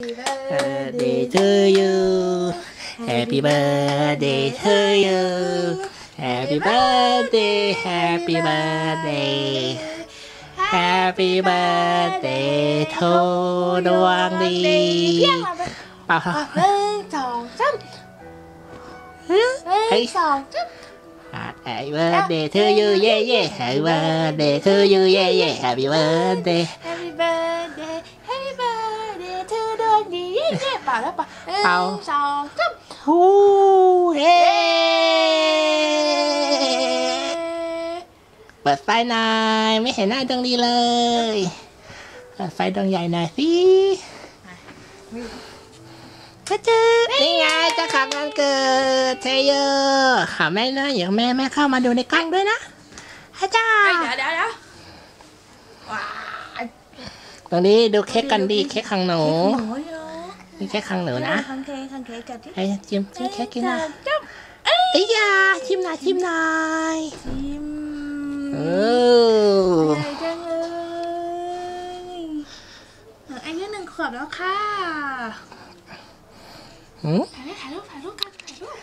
birthday to you Happy birthday to you Happy birthday Happy birthday Happy birthday to ดวงดี เพียงมาไป เปล่า อ่ะหนึ่งสองสามหนึ่ เฮ้ย งสองสาม Happy birthday to you yeah yeah Happy birthday to you yeah yeah Happy birthday Happy birthday To ดวงดีเย้เย้เปล่าแล้วเปล่าหนึ่งเปล่าสองสามฮู้เฮ้เปิดไฟหน่อยไม่เห็นหน้าดวงดีเลยเปิดไฟดวงใหญ่หน่อยสิก็เจอนี่ไงจะขับวันเกิดเทเยอร์ขอแม่นะอย่าแม่แม่เข้ามาดูในกล้องด้วยนะอาจาเฮ้ยรย์เดี๋ยวเดี๋ยว ตรงนี้ดูเค้กกันดีเค้กของหนูหนูเยอะนี่เค้กของหนูนะทางเค้กทางเค้กจัดที่ไอ้จิ้มจิ้มเค้กกินหน่อยจับเอ้ยไอ้ยาชิมหน่อยชิมหน่อยชิมเออใหญ่จังเลยอะอายุหนึ่งขวบแล้วค่ะหืมถ่ายรูปถ่ายรูปถ่ายรูปกันถ่ายรูป